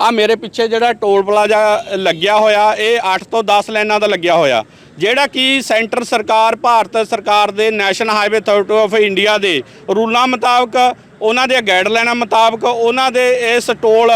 ਆ ਮੇਰੇ ਪਿੱਛੇ ਜਿਹੜਾ ਟੋਲ ਪਲਾਜ਼ਾ ਲੱਗਿਆ ਹੋਇਆ, ਇਹ 8 ਤੋਂ 10 ਲਾਈਨਾਂ ਦਾ ਲੱਗਿਆ ਹੋਇਆ। ਜਿਹੜਾ ਕਿ ਸੈਂਟਰ ਸਰਕਾਰ, ਭਾਰਤ ਸਰਕਾਰ ਦੇ national highway authority of India ਦੇ ਰੂਲਾਂ ਮੁਤਾਬਕ, ਉਹਨਾਂ ਦੇ ਗਾਈਡਲਾਈਨਾਂ ਮੁਤਾਬਕ, ਉਹਨਾਂ ਦੇ ਇਸ ਟੋਲ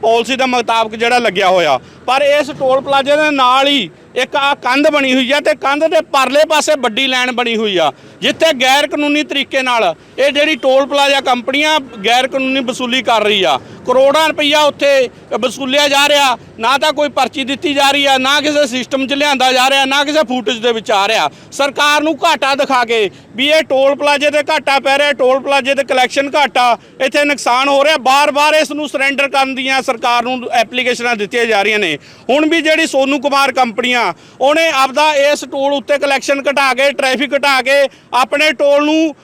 ਪਾਲਿਸੀ ਦੇ ਮੁਤਾਬਕ ਜਿਹੜਾ ਲੱਗਿਆ ਹੋਇਆ। ਪਰ ਇਸ ਟੋਲ ਪਲਾਜ਼ੇ ਦੇ ਨਾਲ ਹੀ ਇੱਕ ਆ ਕੰਧ ਬਣੀ ਹੋਈ ਆ ਤੇ ਕੰਧ ਦੇ ਪਰਲੇ ਪਾਸੇ ਵੱਡੀ ਲਾਈਨ ਬਣੀ ਹੋਈ ਆ, ਜਿੱਥੇ ਗੈਰ ਕਾਨੂੰਨੀ ਤਰੀਕੇ ਨਾਲ ਇਹ ਜਿਹੜੀ ਟੋਲ ਪਲਾਜ਼ਾ ਕੰਪਨੀਆਂ ਗੈਰ ਕਾਨੂੰਨੀ ਵਸੂਲੀ ਕਰ ਰਹੀ ਆ ਕਰੋੜਾਂ ਰੁਪਈਆ ਉੱਥੇ ਵਸੂਲਿਆ ਜਾ ਰਿਹਾ। ਨਾ ਤਾਂ ਕੋਈ ਪਰਚੀ ਦਿੱਤੀ ਜਾ ਰਹੀ ਆ, ਨਾ ਕਿਸੇ ਸਿਸਟਮ 'ਚ ਲਿਆਂਦਾ ਜਾ ਰਿਹਾ, ਨਾ ਕਿਸੇ ਫੁਟੇਜ ਦੇ ਵਿੱਚ ਆ ਰਿਹਾ। ਸਰਕਾਰ ਨੂੰ ਘਾਟਾ ਦਿਖਾ ਕੇ ਵੀ ਇਹ ਟੋਲ ਪਲਾਜ਼ੇ ਤੇ ਘਾਟਾ ਪੈ ਰਿਹਾ ਟੋਲ ਪਲਾਜ਼ੇ ਤੇ ਕਲੈਕਸ਼ਨ ਘਾਟਾ, ਇੱਥੇ ਨੁਕਸਾਨ ਹੋ ਰਿਹਾ। ਬਾਰ-ਬਾਰ ਇਸ ਨੂੰ ਸਰੈਂਡਰ ਕਰਨ ਦੀਆਂ ਸਰਕਾਰ ਨੂੰ ਐਪਲੀਕੇਸ਼ਨਾਂ ਦਿੱਤੀਆਂ ਜਾ ਰਹੀਆਂ ਨੇ। ਹੁਣ ਵੀ ਜਿਹੜੀ ਸੋਨੂ ਕੁਮਾਰ ਕੰਪਨੀਆਂ, ਉਹਨੇ ਆਪਦਾ ਇਸ ਟੋਲ ਉੱਤੇ ਕਲੈਕਸ਼ਨ ਘਟਾ ਕੇ ਟ੍ਰੈਫਿਕ ਘਟਾ ਕੇ, ਆਪਣੇ ਟੋਲ ਨੂੰ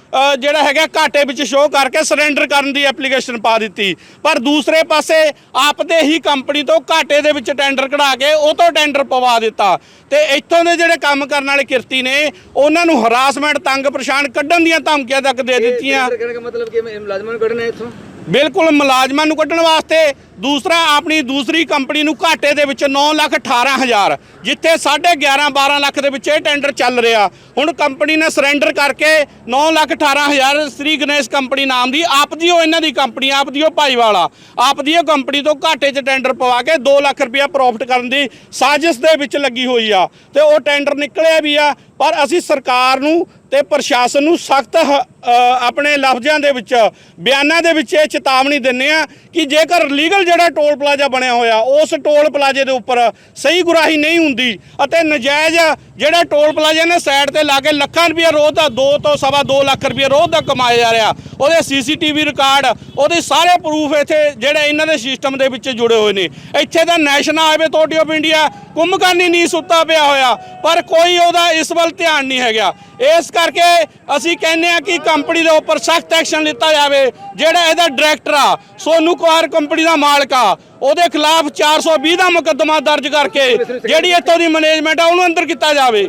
ਜਿਹੜਾ ਹੈਗਾ ਘਾਟੇ ਵਿੱਚ ਸ਼ੋਅ ਕਰਕੇ ਸਰੈਂਡਰ ਕਰਨ ਦੀ ਐਪਲੀਕੇਸ਼ਨ ਪਾ ਦਿੱਤੀ। ਪਰ ਦੂਸਰੇ ਪਾਸੇ ਆਪਦੇ ਹੀ ਕੰਪਨੀ ਤੋਂ ਘਾਟੇ ਦੇ ਵਿੱਚ ਟੈਂਡਰ ਕਢਾ ਕੇ ਉਹ ਤੋਂ ਟੈਂਡਰ ਪਵਾ ਦਿੱਤਾ। ਤੇ ਇੱਥੋਂ ਦੇ ਜਿਹੜੇ ਕੰਮ ਕਰਨ ਵਾਲੇ ਕਿਰਤੀ ਨੇ ਉਹਨਾਂ ਨੂੰ ਹਰਾਸਮੈਂਟ ਤੰਗ ਪਰੇਸ਼ਾਨ ਕੱਢਣ ਦੀਆਂ ਧਮਕੀਆਂ ਤੱਕ ਦੇ ਦਿੱਤੀਆਂ। ਮਤਲਬ ਕਿ ਮੁਲਾਜ਼ਮਾਂ ਨੂੰ ਕੱਢਣਾ ਇੱਥੋਂ? ਬਿਲਕੁਲ ਮੁਲਾਜ਼ਮਾਂ ਨੂੰ ਕੱਢਣ ਵਾਸਤੇ ਦੂਸਰਾ ਆਪਣੀ ਦੂਸਰੀ ਕੰਪਨੀ ਨੂੰ ਘਾਟੇ ਦੇ ਵਿੱਚ 9 ਲੱਖ 18 ਹਜ਼ਾਰ, ਜਿੱਥੇ 11.5 12 ਲੱਖ ਦੇ ਵਿੱਚ ਇਹ ਟੈਂਡਰ ਚੱਲ ਰਿਹਾ। ਹੁਣ ਕੰਪਨੀ ਨੇ ਸਰੈਂਡਰ ਕਰਕੇ 9 ਲੱਖ 18 ਹਜ਼ਾਰ ਸ੍ਰੀ ਗਣੇਸ਼ ਕੰਪਨੀ ਨਾਮ ਦੀ, ਆਪ ਦੀ ਉਹ ਇਹਨਾਂ ਦੀ ਕੰਪਨੀ, ਆਪ ਦੀ ਉਹ ਭਾਈਵਾਲਾ ਆਪ ਦੀ ਉਹ ਕੰਪਨੀ ਤੋਂ ਘਾਟੇ 'ਚ ਟੈਂਡਰ ਪਵਾ ਕੇ 2 ਲੱਖ ਰੁਪਇਆ ਪ੍ਰੋਫਿਟ ਕਰਨ ਦੀ ਸਾਜ਼ਿਸ਼ ਦੇ ਵਿੱਚ ਲੱਗੀ ਹੋਈ ਆ। ਤੇ ਉਹ ਟੈਂਡਰ ਨਿਕਲਿਆ ਵੀ ਆ, ਪਰ ਅਸੀਂ ਸਰਕਾਰ ਨੂੰ ਤੇ ਪ੍ਰਸ਼ਾਸਨ ਨੂੰ ਸਖਤ ਆਪਣੇ ਲਫ਼ਜ਼ਾਂ ਦੇ ਵਿੱਚ, ਬਿਆਨਾਂ ਦੇ ਵਿੱਚ ਇਹ ਚੇਤਾਵਨੀ ਦਿੰਨੇ ਆ ਕਿ ਜੇਕਰ ਲੀਗਲ ਜਿਹੜਾ ਟੋਲ ਪਲਾਜ਼ਾ ਬਣਿਆ ਹੋਇਆ, ਉਸ ਟੋਲ ਪਲਾਜ਼ੇ ਦੇ ਉੱਪਰ ਸਹੀ ਗੁਰਾਹੀ ਨਹੀਂ ਹੁੰਦੀ ਅਤੇ ਨਜਾਇਜ਼ ਜਿਹੜਾ ਟੋਲ ਪਲਾਜ਼ਾ ਨੇ ਸਾਈਡ ਤੇ ਲਾ ਕੇ ਲੱਖਾਂ ਰੁਪਏ ਰੋਜ਼ ਦਾ 2 ਤੋਂ ਸਵਾ 2 ਲੱਖ ਰੁਪਏ ਰੋਜ਼ ਦਾ ਕਮਾਇਆ ਜਾ ਰਿਹਾ, ਉਹਦੇ ਸੀਸੀਟੀਵੀ ਰਿਕਾਰਡ, ਉਹਦੇ ਸਾਰੇ ਪ੍ਰੂਫ ਇੱਥੇ ਜਿਹੜੇ ਇਹਨਾਂ ਦੇ ਸਿਸਟਮ ਦੇ ਵਿੱਚ ਜੁੜੇ ਹੋਏ ਨੇ। ਇੱਥੇ ਦਾ national highway authority of India ਕੁੰਭਕਰਨੀ ਨਹੀਂ ਸੁੱਤਾ ਪਿਆ ਹੋਇਆ, ਪਰ ਕੋਈ ਉਹਦਾ ਇਸ ਵੱਲ ਧਿਆਨ ਨਹੀਂ ਹੈਗਾ। ਇਸ ਕਰਕੇ ਅਸੀਂ ਕਹਿੰਦੇ ਆ ਕਿ ਕੰਪਨੀ ਦੇ ਉੱਪਰ ਸਖਤ ਐਕਸ਼ਨ ਲਿੱਤਾ ਜਾਵੇ ਜਿਹੜਾ ਇਹਦਾ ਡਾਇਰੈਕਟਰ ਆ ਸੋਨੂ ਕੁਮਾਰ ਕੰਪਨੀ ਦਾ ਮਾਲਕ ਆ ਉਹਦੇ ਖਿਲਾਫ 420 ਦਾ ਮੁਕੱਦਮਾ ਦਰਜ ਕਰਕੇ ਜਿਹੜੀ ਇੱਥੋਂ ਦੀ ਮੈਨੇਜਮੈਂਟ ਆ ਉਹਨੂੰ ਅੰਦਰ ਕੀਤਾ ਜਾਵੇ?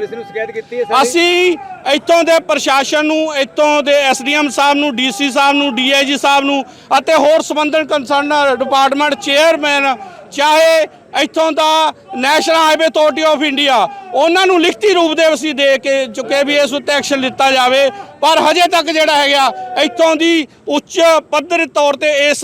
ਅਸੀਂ ਇੱਥੋਂ ਦੇ ਪ੍ਰਸ਼ਾਸਨ ਨੂੰ ਇੱਥੋਂ ਦੇ ਐਸਡੀਐਮ ਸਾਹਿਬ ਨੂੰ ਡੀਸੀ ਸਾਹਿਬ ਨੂੰ ਡੀਆਈਜੀ ਸਾਹਿਬ ਨੂੰ ਅਤੇ ਹੋਰ ਸੰਬੰਧਿਤ ਕੰਸਰਨ ਡਿਪਾਰਟਮੈਂਟ ਚੇਅਰਮੈਨ ਚਾਹੇ ਇੱਥੋਂ ਦਾ national highway authority of India. ਉਹਨਾਂ ਨੂੰ ਲਿਖਤੀ ਰੂਪ ਦੇ ਅਸੀਂ ਦੇ ਕੇ ਚੁੱਕੇ ਵੀ ਇਸ ਉੱਤੇ ਐਕਸ਼ਨ ਲਿੱਤਾ ਜਾਵੇ। ਪਰ ਹਜੇ ਤੱਕ ਜਿਹੜਾ ਹੈਗਾ ਇੱਥੋਂ ਦੀ ਉੱਚ ਪੱਧਰ ਤੌਰ ਤੇ ਇਸ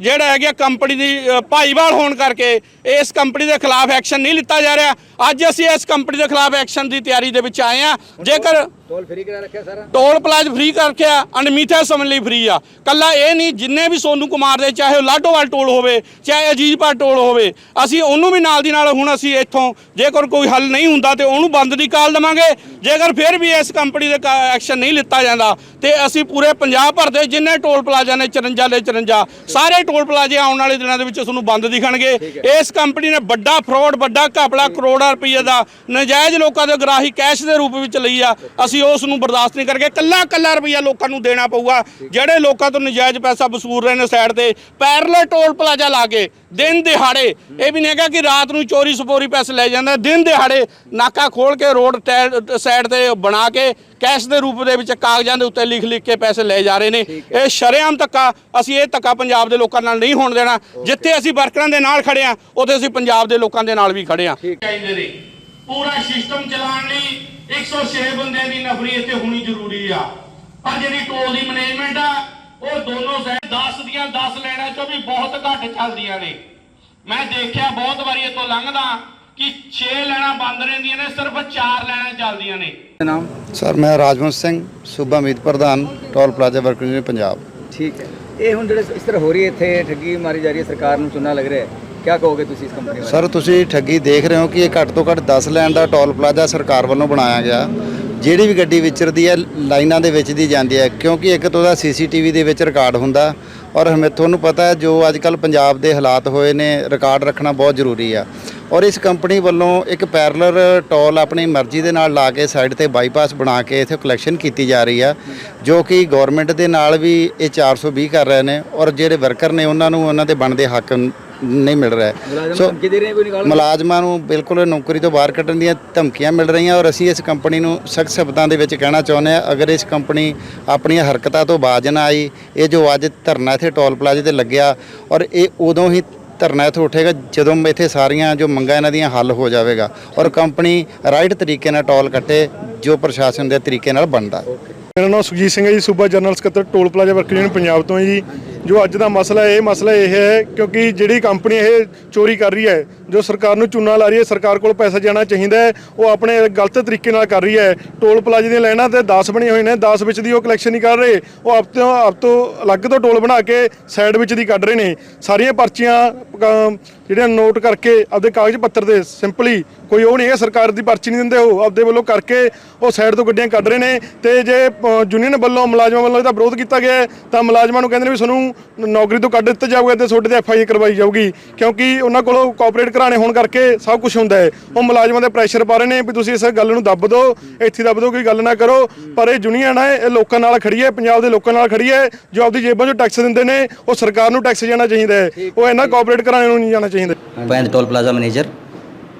ਜਿਹੜਾ ਹੈਗਾ ਕੰਪਨੀ ਦੀ ਭਾਈਵਾਲ ਹੋਣ ਕਰਕੇ ਇਸ ਕੰਪਨੀ ਦੇ ਖਿਲਾਫ ਐਕਸ਼ਨ ਨਹੀਂ ਲਿੱਤਾ ਜਾ ਰਿਹਾ। ਅੱਜ ਅਸੀਂ ਇਸ ਕੰਪਨੀ ਦੇ ਖਿਲਾਫ ਐਕਸ਼ਨ ਦੀ ਤਿਆਰੀ ਦੇ ਵਿੱਚ ਆਏ ਆ ਜੇਕਰ ਟੋਲ ਫ੍ਰੀ ਕਰਾ ਰੱਖਿਆ ਸਾਰਾ? ਟੋਲ ਪਲਾਜ਼ ਫ੍ਰੀ ਕਰਕੇ ਆ ਅਨਮਿੱਥੇ ਸਮੇਂ ਲਈ ਫ੍ਰੀ ਆ। ਕੱਲਾ ਇਹ ਨਹੀਂ ਜਿੰਨੇ ਵੀ ਸੋਨੂ ਕੁਮਾਰ ਦੇ ਚਾਹੇ ਉਹ ਲਾਡੋਵਾਲ ਟੋਲ ਹੋਵੇ ਚਾਹੇ ਅਜੀਜ਼ਪੁਰ ਟੋਲ ਹੋਵੇ ਅਸੀਂ ਉਹਨੂੰ ਵੀ ਨਾਲ ਦੀ ਨਾਲ ਹੁਣ ਅਸੀਂ ਇੱਥੋਂ ਜੇਕਰ ਕੋਈ ਹੱਲ ਨਹੀਂ ਹੁੰਦਾ ਤੇ ਉਹਨੂੰ ਬੰਦ ਦੀ ਕਾਲ ਦਵਾਂਗੇ। ਜੇਕਰ ਫਿਰ ਵੀ ਇਸ ਕੰਪਨੀ ਦੇ ਐਕਸ਼ਨ ਨਹੀਂ ਲਿੱਤਾ ਜਾਂਦਾ ਤੇ ਅਸੀਂ ਪੂਰੇ ਪੰਜਾਬ ਭਰ ਦੇ ਜਿੰਨੇ ਟੋਲ ਪਲਾਜ਼ਾ ਨੇ 54 ਦੇ 54 ਸਾਰੇ ਟੋਲ ਪਲਾਜ਼ੇ ਆਉਣ ਵਾਲੇ ਦਿਨਾਂ ਦੇ ਵਿੱਚ ਤੁਹਾਨੂੰ ਬੰਦ ਦਿਖਣਗੇ। ਇਸ ਕੰਪਨੀ ਨੇ ਵੱਡਾ ਫਰਾਡ ਵੱਡਾ ਘਪਲਾ ਕਰੋੜਾਂ ਰੁਪਏ ਦਾ ਨਜਾਇਜ਼ ਲੋਕਾਂ ਦੇ ਗਰਾਹੀ ਕੈਸ਼ ਦੇ ਰੂਪ ਵਿੱਚ ਲਈ ਆ। ਅਸੀਂ ਉਸ ਨੂੰ ਬਰਦਾਸ਼ਤ ਨਹੀਂ ਕਰਕੇ ਕੱਲਾ ਕੱਲਾ ਰੁਪਈਆ ਲੋਕਾਂ ਨੂੰ ਦੇਣਾ ਪਊਗਾ। ਜਿਹੜੇ ਲੋਕਾਂ ਤੋਂ ਨਜਾਇਜ਼ ਪੈਸਾ ਵਸੂਲ ਰਹੇ ਨੇ ਸਾਈਡ ਤੇ ਪੈਰਲਲ ਟੋਲ ਪਲਾਜ਼ਾ ਲਾ ਕੇ ਦਿਨ ਦਿਹਾੜੇ ਇਹ ਵੀ ਨਹੀਂ ਹੈਗਾ ਕਿ ਰਾਤ ਨੂੰ ਚੋਰੀ ਸਪੋਰੀ ਪੈਸੇ ਲੈ ਜਾਂਦੇ ਦਿਨ ਦਿਹਾੜੇ ਨਾਕਾ ਖੋਲ ਕੇ ਰੋਡ ਸਾਈਡ ਤੇ ਬਣਾ ਕੇ ਕੈਸ਼ ਦੇ ਰੂਪ ਦੇ ਵਿੱਚ ਕਾਗਜ਼ਾਂ ਦੇ ਉੱਤੇ ਲਿਖ ਲਿਖ ਕੇ ਪੈਸੇ ਲੈ ਜਾ ਰਹੇ ਨੇ। ਇਹ ਸ਼ਰੇਆਮ ਧੱਕਾ ਅਸੀਂ ਇਹ ਧੱਕਾ ਪੰਜਾਬ ਦੇ ਲੋਕਾਂ ਨਾਲ ਨਹੀਂ ਹੋਣ ਦੇਣਾ। ਜਿੱਥੇ ਅਸੀਂ ਵਰਕਰਾਂ ਦੇ ਨਾਲ ਖੜੇ ਆ ਉੱਥੇ ਅਸੀਂ ਪੰਜਾਬ ਦੇ ਲੋਕਾਂ ਦੇ ਨਾਲ ਵੀ ਖੜੇ ਆ ਪੂਰਾ ਸਿਸਟਮ ਚਲਾਉਣ ਲਈ 106 ਬੰਦਿਆਂ ਦੀ ਨਫਰੀ ਇੱਥੇ ਹੋਣੀ ਜ਼ਰੂਰੀ ਆ। ਪਰ ਜਿਹੜੀ ਟੋਲ ਦੀ ਮੈਨੇਜਮੈਂਟ ਆ ਉਹ ਦੋਨੋਂ ਸਾਈਡ 10 ਦੀਆਂ 10 ਲੈਣਾ ਚੋਂ ਵੀ ਬਹੁਤ ਘੱਟ ਚੱਲਦੀਆਂ ਨੇ। ਮੈਂ ਦੇਖਿਆ ਬਹੁਤ ਵਾਰੀ ਇੱਥੋਂ ਲੰਘਦਾ ਕਿ 6 ਲੈਣਾ ਬੰਦ ਰਹਿੰਦੀਆਂ ਨੇ ਸਿਰਫ 4 ਲੈਣਾ ਚੱਲਦੀਆਂ ਨੇ। ਨਾਮ? ਸਰ ਮੈਂ ਰਾਜਵੰਸ਼ ਸਿੰਘ ਸੂਬਾ ਮੀਤ ਪ੍ਰਧਾਨ toll plaza worker union Punjab. ਠੀਕ ਹੈ। ਇਹ ਹੁਣ ਜਿਹੜੇ ਇਸ ਤਰ੍ਹਾਂ ਹੋ ਰਹੀ ਹੈ ਇੱਥੇ ਠੱਗੀ ਮਾਰੀ ਜਾ ਰਹੀ ਹੈ ਸਰਕਾਰ ਨੂੰ ਚੁਣਨਾ ਲੱਗ ਰਿਹਾ ਹੈ। ਕੀ ਕਹੋਗੇ ਤੁਸੀਂ ਇਸ ਕੰਪਨੀ ਬਾਰੇ? ਸਰ ਤੁਸੀਂ ਠੱਗੀ ਦੇਖ ਰਹੇ ਹੋ ਕਿ ਇਹ ਘੱਟ ਤੋਂ ਘੱਟ 10 ਲੈਣ ਦਾ ਟੋਲ ਪਲਾਜ਼ਾ ਸਰਕਾਰ ਵੱਲੋਂ ਬਣਾਇਆ ਗਿਆ। ਜਿਹੜੀ ਵੀ ਗੱਡੀ ਵਿਚਰਦੀ ਹੈ, ਲਾਈਨਾਂ ਦੇ ਵਿੱਚ ਦੀ ਜਾਂਦੀ ਹੈ, ਕਿਉਂਕਿ ਇੱਕ ਤਾਂ ਉਹਦਾ ਸੀਸੀਟੀਵੀ ਦੇ ਵਿੱਚ ਰਿਕਾਰਡ ਹੁੰਦਾ ਔਰ ਹਮੇ, ਤੁਹਾਨੂੰ ਪਤਾ ਹੈ, ਜੋ ਅੱਜ ਕੱਲ ਪੰਜਾਬ ਦੇ ਹਾਲਾਤ ਹੋਏ ਨੇ, ਰਿਕਾਰਡ ਰੱਖਣਾ ਬਹੁਤ ਜ਼ਰੂਰੀ ਆ। ਔਰ ਇਸ ਕੰਪਨੀ ਵੱਲੋਂ ਇੱਕ ਪੈਰਲਰ ਟੋਲ ਆਪਣੀ ਮਰਜ਼ੀ ਦੇ ਨਾਲ ਲਾ ਕੇ ਸਾਈਡ ਤੇ ਬਾਈਪਾਸ ਬਣਾ ਕੇ ਇੱਥੇ ਕਲੈਕਸ਼ਨ ਕੀਤੀ ਜਾ ਰਹੀ ਆ, ਜੋ ਕਿ ਗਵਰਨਮੈਂਟ ਦੇ ਨਾਲ ਵੀ ਇਹ 420 ਕਰ ਰਹੇ ਨੇ ਔਰ ਜਿਹੜੇ ਵਰਕਰ ਨੇ, ਉਹਨਾਂ ਨੂੰ ਉਹਨਾਂ ਦੇ ਬਣਦੇ ਹੱਕ ਨਹੀਂ ਮਿਲ ਰਿਹਾ ਮੁਲਾਜ਼ਮ ਧਮਕੀ ਦੇ ਰਹੇ ਕੋਈ ਨਿਕਾਲ ਮੁਲਾਜ਼ਮਾਂ ਨੂੰ ਬਿਲਕੁਲ ਨੌਕਰੀ ਤੋਂ ਬਾਹਰ ਕੱਢਣ ਦੀਆਂ ਧਮਕੀਆਂ ਮਿਲ ਰਹੀਆਂ ਔਰ ਅਸੀਂ ਇਸ ਕੰਪਨੀ ਨੂੰ ਸਖਤ ਸ਼ਬਦਾਂ ਦੇ ਵਿੱਚ ਕਹਿਣਾ ਚਾਹੁੰਦੇ ਹਾਂ ਅਗਰ ਇਸ ਕੰਪਨੀ ਆਪਣੀਆਂ ਹਰਕਤਾਂ ਤੋਂ ਬਾਜ ਨਾ ਆਈ ਇਹ ਜੋ ਅੱਜ ਧਰਨਾ ਇੱਥੇ ਟੋਲ ਪਲਾਜ਼ੇ ਤੇ ਲੱਗਿਆ ਔਰ ਇਹ ਉਦੋਂ ਹੀ ਧਰਨਾ ਇੱਥੇ ਉੱਠੇਗਾ ਜਦੋਂ ਇੱਥੇ ਸਾਰੀਆਂ ਜੋ ਮੰਗਾਂ ਇਹਨਾਂ ਦੀਆਂ ਹੱਲ ਹੋ ਜਾਵੇਗਾ ਔਰ ਕੰਪਨੀ ਰਾਈਟ ਤਰੀਕੇ ਨਾਲ ਟੋਲ ਕੱਟੇ ਜੋ ਪ੍ਰਸ਼ਾਸਨ ਦੇ ਤਰੀਕੇ ਨਾਲ ਬਣਦਾ। ਮੇਰਾ ਨਾਮ ਸੁਖਜੀਤ ਸਿੰਘ ਹੈ ਜੀ ਸੂਬਾ ਜਨਰਲ ਸਕੱਤਰ toll plaza worker union Punjab ਤੋਂ ਹੈ ਜੀ। ਜੋ ਅੱਜ ਦਾ ਮਸਲਾ ਹੈ, ਇਹ ਮਸਲਾ ਇਹ ਹੈ ਕਿਉਂਕਿ ਜਿਹੜੀ ਕੰਪਨੀ ਇਹ ਚੋਰੀ ਕਰ ਰਹੀ ਹੈ, ਜੋ ਸਰਕਾਰ ਨੂੰ ਚੂਨਾ ਲਾ ਰਹੀ ਹੈ, ਸਰਕਾਰ ਕੋਲ ਪੈਸਾ ਜਾਣਾ ਚਾਹੀਦਾ ਹੈ, ਉਹ ਆਪਣੇ ਗਲਤ ਤਰੀਕੇ ਨਾਲ ਕਰ ਰਹੀ ਹੈ। ਟੋਲ ਪਲਾਜ਼ੇ ਦੀਆਂ ਲਾਈਨਾਂ ਤੇ 10 ਬਣੇ ਹੋਏ ਨੇ 10 ਵਿੱਚ ਦੀ ਉਹ ਕਲੈਕਸ਼ਨ ਨਹੀਂ ਕਰ ਰਹੇ, ਉਹ ਆਪ ਤੋਂ ਆਪ ਤੋਂ ਅਲੱਗ ਤੋਂ ਟੋਲ ਬਣਾ ਕੇ ਸਾਈਡ ਵਿੱਚ ਦੀ ਕੱਢ ਰਹੇ ਨੇ। ਸਾਰੀਆਂ ਪਰਚੀਆਂ ਅਮ, ਜਿਹੜੀਆਂ ਨੋਟ ਕਰਕੇ ਆਪਦੇ ਕਾਗਜ਼ ਪੱਤਰ ਤੇ ਸਿੰਪਲੀ ਕੋਈ ਉਹ ਨਹੀਂ ਹੈ ਸਰਕਾਰ ਦੀ ਪਰਚੀ ਨਹੀਂ ਦਿੰਦੇ ਉਹ ਆਪਦੇ ਵੱਲੋਂ ਕਰਕੇ ਉਹ ਸਾਈਡ ਤੋਂ ਗੱਡੀਆਂ ਕੱਢ ਰਹੇ ਨੇ ਤੇ ਜੇ ਯੂਨੀਅਨ ਵੱਲੋਂ ਮੁਲਾਜ਼ਮਾਂ ਵੱਲੋਂ ਇਹਦਾ ਵਿਰੋਧ ਕੀਤਾ ਗਿਆ ਤਾਂ ਮੁਲਾਜ਼ਮਾਂ ਨੂੰ ਕਹਿੰਦੇ ਨੇ ਵੀ ਤੁਹਾਨੂੰ ਨੌਕਰੀ ਤੋਂ ਕੱਢ ਦਿੱਤਾ ਜਾਊਗਾ ਤੇ ਤੁਹਾਡੇ ਤੇ ਐਫ ਆਈ ਆਰ ਕਰਵਾਈ ਜਾਊਗੀ ਕਿਉਂਕਿ ਉਹਨਾਂ ਕੋਲੋਂ ਕੋਆਪਰੇਟ ਘਰਾਣੇ ਹੋਣ ਕਰਕੇ ਸਭ ਕੁਝ ਹੁੰਦਾ ਹੈ। ਉਹ ਮੁਲਾਜ਼ਮਾਂ ਦੇ ਪ੍ਰੈਸ਼ਰ ਪਾ ਰਹੇ ਨੇ ਵੀ ਤੁਸੀਂ ਇਸ ਗੱਲ ਨੂੰ ਦੱਬ ਦਿਓ ਇੱਥੇ ਦੱਬ ਦਿਓ ਕੋਈ ਗੱਲ ਨਾ ਕਰੋ ਪਰ ਇਹ ਯੂਨੀਅਨ ਹੈ ਇਹ ਲੋਕਾਂ ਨਾਲ ਖੜੀ ਹੈ ਪੰਜਾਬ ਦੇ ਲੋਕਾਂ ਨਾਲ ਖੜੀ ਹੈ ਜੋ ਆਪਦੀ ਜੇਬਾਂ 'ਚੋਂ ਟੈਕਸ ਦਿੰਦੇ ਨੇ ਉਹ ਸਰਕਾਰ ਨੂੰ ਟੈਕਸ ਜਾਣਾ ਚਾਹੀਦਾ ਹੈ। ਉਹ ਇਹਨਾਂ ਕੋਆਪਰੇਟ ਘਰਾਣੇ ਨੂੰ ਨਹੀਂ ਜਾਣਾ ਚਾਹੀਦਾ। पैंत टोल प्लाजा मैनेजर।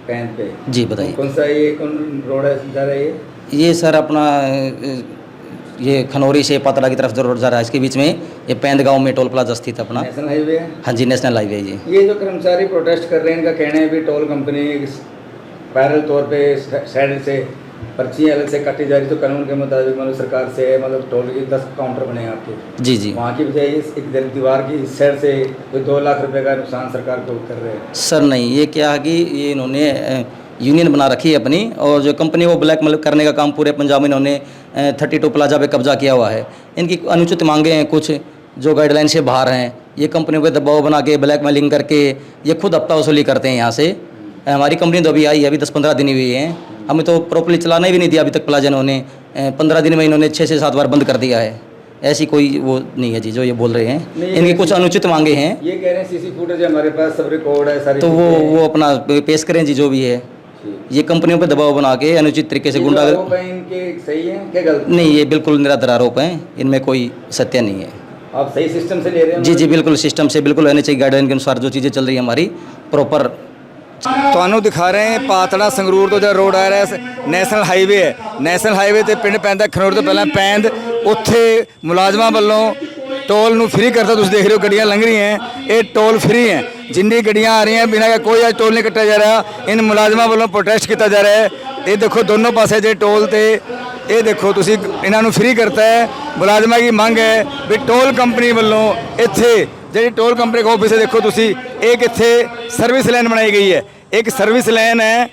पैंत पे? जी बताइए। कौन सा ये कौन रोड है जा रहा? है ये ये सर अपना ये खनौरी से पतला की तरफ़ जो रोड जा रहा है इसके बीच में ये पैंत गाँव में टोल प्लाजा स्थित अपना। नेशनल हाईवे है? हाँ जी नेशनल हाईवे जी। ये ये जो कर्मचारी प्रोटेस्ट कर रहे हैं इनका कहना है भी टोल कंपनी पैरल तौर पर साइड से पर्चियाँ अलग से काटी जा रही तो कानून के मुताबिक मतलब सरकार से मतलब टोल की दस काउंटर बने हैं आपके। जी जी। वहाँ की बजाय एक दीवार की इस साइड से कोई दो लाख रुपए का नुकसान सरकार को कर रहे हैं। सर नहीं ये क्या है कि ये इन्होंने यूनियन बना रखी है अपनी और जो कंपनी वो ब्लैक मेल करने का काम पूरे पंजाब में इन्होंने थर्टी टू प्लाजा पे कब्जा किया हुआ है। इनकी अनुचित मांगे हैं कुछ जो गाइडलाइन से बाहर हैं। ये कंपनियों पे दबाव बना के ब्लैक मेलिंग करके ये खुद हफ़्ता वसूली करते हैं यहाँ से। हमारी कंपनी तो अभी आई है अभी दस पंद्रह दिन ही हुई है। हमें तो प्रॉपरली चलाना भी नहीं दिया अभी तक प्लाजा इन्होंने पंद्रह दिन में इन्होंने छः से सात बार बंद कर दिया है। ऐसी कोई वो नहीं है जी जो ये बोल रहे हैं। इनके कुछ अनुचित मांगे हैं। ये कह रहे हैं सीसी फुटेज हमारे पास सब रिकॉर्ड है सारी तो वो वो अपना पेश करें जी जो भी है। ये कंपनियों पे दबाव बना के अनुचित तरीके से गुंडा इनके सही है क्या गलत? नहीं ये बिल्कुल निराधार आरोप हैं। इनमें कोई सत्य नहीं है। आप सही सिस्टम से ले रहे हैं जी जी बिल्कुल सिस्टम से बिल्कुल रहने चाहिए गाइडलाइन के अनुसार जो चीज़ें चल रही है हमारी प्रॉपर ਤੁਹਾਨੂੰ ਦਿਖਾ ਰਹੇ ਹਾਂ ਪਾਤੜਾ ਸੰਗਰੂਰ ਤੋਂ ਜਿਹੜਾ ਰੋਡ ਆ ਰਿਹਾ ਹੈ ਨੈਸ਼ਨਲ ਹਾਈਵੇ ਹੈ। ਨੈਸ਼ਨਲ ਹਾਈਵੇ ਤੇ ਪਿੰਡ ਪੈਂਦਾ ਖਰੋੜ ਤੋਂ ਪਹਿਲਾਂ ਪੈਂਦ, ਉੱਥੇ ਮੁਲਾਜ਼ਮਾਂ ਵੱਲੋਂ ਟੋਲ ਨੂੰ ਫ੍ਰੀ ਕਰਤਾ, ਤੁਸੀਂ ਦੇਖ ਰਹੇ ਹੋ ਗੱਡੀਆਂ ਲੰਘ ਰਹੀਆਂ ਇਹ ਟੋਲ ਫ੍ਰੀ ਹੈ। ਜਿੰਨੀ ਗੱਡੀਆਂ ਆ ਰਹੀਆਂ, ਬਿਨਾਂ ਕੋਈ ਅੱਜ ਟੋਲ ਨਹੀਂ ਕੱਟਿਆ ਜਾ ਰਿਹਾ। ਇਨ ਮੁਲਾਜ਼ਮਾਂ ਵੱਲੋਂ ਪ੍ਰੋਟੈਸਟ ਕੀਤਾ ਜਾ ਰਿਹਾ ਹੈ। ਇਹ ਦੇਖੋ ਦੋਨੋਂ ਪਾਸੇ ਜੇ ਟੋਲ ਤੇ, ਇਹ ਦੇਖੋ ਤੁਸੀਂ, ਇਹਨਾਂ ਨੂੰ ਫ੍ਰੀ ਕਰਤਾ ਹੈ। ਮੁਲਾਜ਼ਮਾਂ ਦੀ ਮੰਗ ਹੈ ਵੀ ਟੋਲ ਕੰਪਨੀ ਵੱਲੋਂ ਇੱਥੇ ਜਿਹੜੀ ਟੋਲ ਕੰਪਨੀ ਦਾ ਆਫਿਸ ਹੈ, ਦੇਖੋ ਤੁਸੀਂ, ਇਹ ਕਿੱਥੇ ਸਰਵਿਸ ਲਾਈਨ ਬਣਾਈ ਗਈ ਹੈ। ਇੱਕ ਸਰਵਿਸ ਲਾਈਨ ਹੈ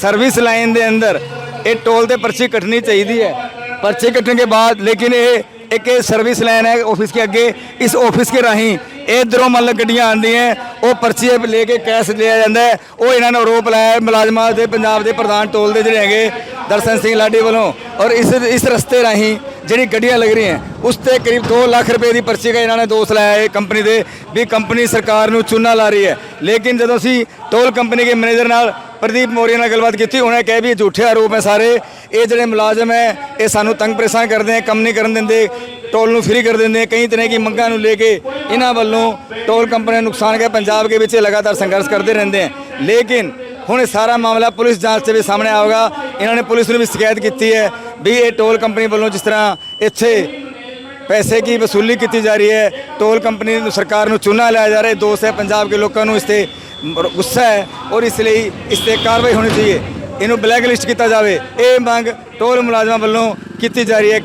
ਸਰਵਿਸ ਲਾਈਨ ਦੇ ਅੰਦਰ ਇਹ ਟੋਲ ਤੇ ਪਰਚੀ ਕੱਟਣੀ ਚਾਹੀਦੀ ਹੈ। ਪਰਚੀ ਕੱਟਣ ਕੇ ਬਾਅਦ, ਲੇਕਿਨ ਇਹ ਇੱਕ ਇਹ ਸਰਵਿਸ ਲਾਈਨ ਹੈ ਆਫਿਸ ਕੇ ਅੱਗੇ, ਇਸ ਆਫਿਸ ਕੇ ਰਾਹੀਂ ਇਧਰੋਂ ਮਤਲਬ ਗੱਡੀਆਂ ਆਉਂਦੀਆਂ ਉਹ ਪਰਚੀ ਲੈ ਕੇ ਕੈਸ਼ ਲਿਆ ਜਾਂਦਾ ਉਹ ਇਹਨਾਂ ਨੇ ਆਰੋਪ ਲਾਇਆ ਮੁਲਾਜ਼ਮਾਂ ਦੇ, ਪੰਜਾਬ ਦੇ ਪ੍ਰਧਾਨ ਟੋਲ ਦੇ ਜਿਹੜੇ ਹੈਗੇ, ਦਰਸ਼ਨ ਸਿੰਘ ਲਾਡੀ ਵੱਲੋਂ। ਔਰ ਇਸ ਇਸ ਰਸਤੇ ਰਾਹੀਂ ਜਿਹੜੀ ਗੱਡੀਆਂ ਲੱਗ ਰਹੀਆਂ ਉਸ ਤੇ ਕਰੀਬ 2 ਲੱਖ ਰੁਪਏ ਦੀ ਪਰਚੀ ਦਾ ਇਹਨਾਂ ਨੇ ਦੋਸ਼ ਲਾਇਆ ਹੈ ਕੰਪਨੀ ਦੇ ਵੀ ਕੰਪਨੀ ਸਰਕਾਰ ਨੂੰ ਚੂਨਾ ਲਾ ਰਹੀ ਹੈ। ਲੇਕਿਨ ਜਦੋਂ ਅਸੀਂ ਟੋਲ ਕੰਪਨੀ ਦੇ ਮੈਨੇਜਰ ਨਾਲ ਪ੍ਰਦੀਪ ਮੋਰੀਆ ਨਾਲ ਗੱਲਬਾਤ ਕੀਤੀ, ਉਹਨੇ ਕਿਹਾ ਵੀ ਇਹ ਝੂਠੇ ਆਰੋਪ ਹੈ ਸਾਰੇ। ਇਹ ਜਿਹੜੇ ਮੁਲਾਜ਼ਮ ਹੈ, ਇਹ ਸਾਨੂੰ ਤੰਗ ਪਰੇਸ਼ਾਨ ਕਰਦੇ ਆ ਕੰਮ ਨਹੀਂ ਕਰਨ ਦਿੰਦੇ ਟੋਲ ਨੂੰ ਫ੍ਰੀ ਕਰ ਦਿੰਦੇ ਆ ਕਈ ਤਰ੍ਹਾਂ ਦੀ ਮੰਗਾਂ ਨੂੰ ਲੈ ਕੇ ਇਹਨਾਂ ਵੱਲੋਂ ਟੋਲ ਕੰਪਨੀ ਨੂੰ ਨੁਕਸਾਨ ਗਿਆ। ਪੰਜਾਬ ਦੇ ਵਿੱਚ ਇਹ ਲਗਾਤਾਰ ਸੰਘਰਸ਼ ਕਰਦੇ ਰਹਿੰਦੇ ਆ ਲੇਕਿਨ ਹੁਣ ਇਹ ਸਾਰਾ ਮਾਮਲਾ ਪੁਲਿਸ ਜਾਂਚ 'ਚ ਵੀ ਸਾਹਮਣੇ ਆਵੇਗਾ ਇਹਨਾਂ ਨੇ ਪੁਲਿਸ ਨੂੰ ਵੀ ਸ਼ਿਕਾਇਤ ਕੀਤੀ ਹੈ ਵੀ ਇਹ ਟੋਲ ਕੰਪਨੀ ਵੱਲੋਂ ਜਿਸ ਤਰ੍ਹਾਂ ਇੱਥੇ ਪੈਸੇ ਕੀ ਵਸੂਲੀ ਕੀਤੀ ਜਾ ਰਹੀ ਹੈ? ਟੋਲ ਕੰਪਨੀ ਨੂੰ, ਸਰਕਾਰ ਨੂੰ ਚੂਨਾ ਲਿਆ ਜਾ ਰਿਹਾ ਹੈ। ਦੋਸਤ ਹੈ ਪੰਜਾਬ ਦੇ ਲੋਕਾਂ ਨੂੰ ਇਸ ਤੇ ਗੁੱਸਾ ਹੈ ਔਰ ਇਸ ਲਈ ਇਸ ਤੇ ਕਾਰਵਾਈ ਹੋਣੀ ਚਾਹੀਏ। ਇਹਨੂੰ ਬਲੈਕ ਲਿਸਟ ਕੀਤਾ ਜਾਵੇ। ਇਹ ਮੰਗ ਟੋਲ ਮੁਲਾਜ਼ਮਾਂ ਵੱਲੋਂ ਕੀਤੀ ਜਾ ਰਹੀ ਹੈ